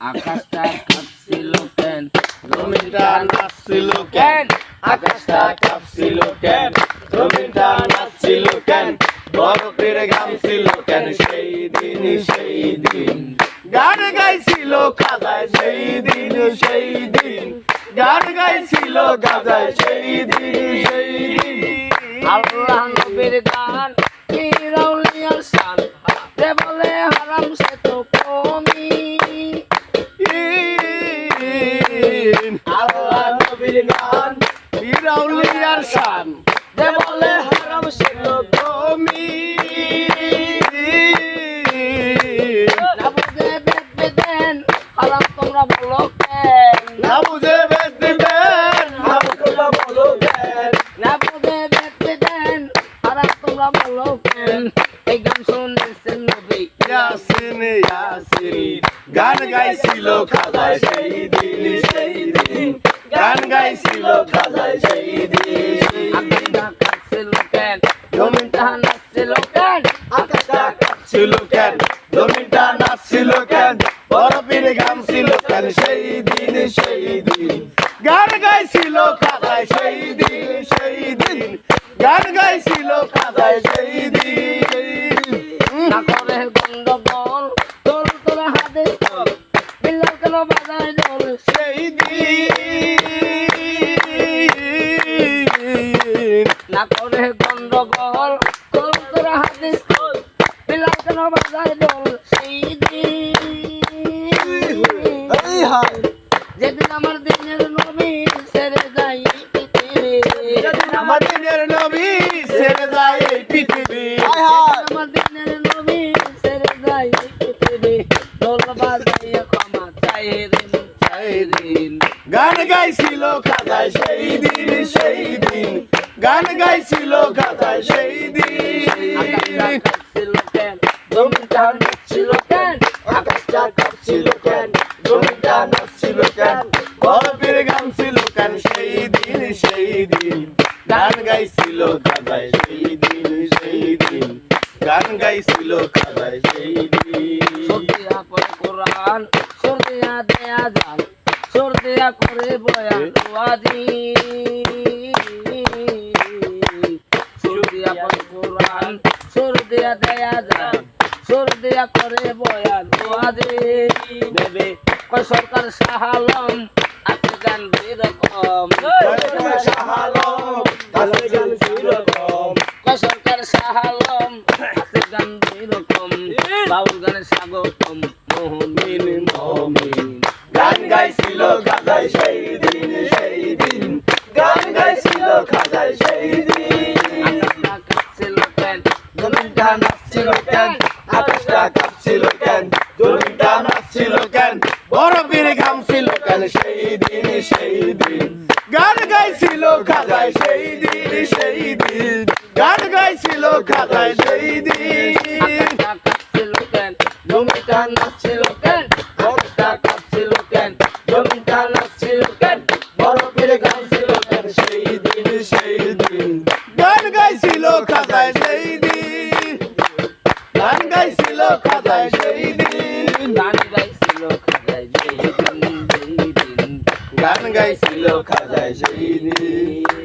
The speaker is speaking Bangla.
আকাশটা কাঁপছিল কেন? জমিনটা নাচছিল কেন? আকাশটা কাঁপছিল কেন? জমিনটা নাচছিল কেন? বরফের ঘামছিল কেন? সেই দিন সেই দিন। গান গাইছিল কাদায় সেই দিন সেই দিন। গান গাইছিল কাদায় সেই দিন সেই দিন। আল্লাহ নবীর গান শান রে বলে হারাম ছিল তুমি। না বুঝে বেদ বেদেন হারাম তোমরা বলো কেন? না বুঝে বেদ দিবেন হামকুলা বলো দেন না বুঝে বেদ বেদেন হারাম তোমরা বলো কেন? এই গান শুনেছেন নবী। ইয়াসিন ইয়াসিন গান গাইছিল খাজায় সেই দিন সেই দিন। গান গাইছিল খাজায় সেই দিন। আকাশটা কাঁপছিল কেন সেই দিন সেই দিন গান গাইছিল খাজায় সেই দিন। সেই দিন গান গাইছিল খাজায় সেই দিন না করে গন্ডগোল কেন বাজায় দোল সেই দিন যেদিন আমার দিনের নবী ছেড়ে যাই পৃথিবী আমার দিনের নবী যায় এই পৃথিবী আমার দিনের নবী ছেড়ে যাই পৃথিবী দোল বাজাইয়া ক্ষমা চাই ঋণ চাই ঋণ গান গাইছিল কাদায় সেই দিন সেই দিন। গান গাইছিল কাদায় সেই দিন। জমিটা ছিল কেন? আকাশটা কাঁপছিল কেন? জমিটা নাচছিল কেন? বরফের গান ছিল কেন? সেই দিন সেই দিন। গান গাইছিল কাদায়, সেই দিন সেই দিন। গান গাইছিল কাদায়, সেই দিন। সর্দিয়া করে কোরআন, সর্দিয়া দেয়া যান। সর্দিয়া করে বয়ান ওয়াজি সর্দিয়া করে কোরআন, সর্দিয়া দেয়া যান। সর্দিয়া করে বয়ান ওয়াজি দেবে কয় সরকার সাহালম আছে গান এরকম শাহালম কাছে গান সেরকম কয় সরকার সাহালম আছে গান এরকম বাউল গানে স্বাগতম মোহন মিন গান গাইছিল খাজায় সেই দিন সেই দিন গান গাইছিল খাজায় সেই দিন জমিনটা নাচছিল কেন? আকাশটা কাঁপছিল কেন? জমিনটা নাচছিল কেন? বরফের ঘাম ছিল কেন? সেই দিন সেই দিন। গান গাইছিল খাজায় সেই দিন সেই দিন। গান গাইছিল খাজায় সেই দিন। জমিটা নাচছিল কেন? কাঁপছিল কেন? নাচছিল কেন? বরফের ঘাম ছিল কেন? সেই দিন গান গাইছিল খাজায় সেই দিন গান গাইছিল খাজায় সেই দিন।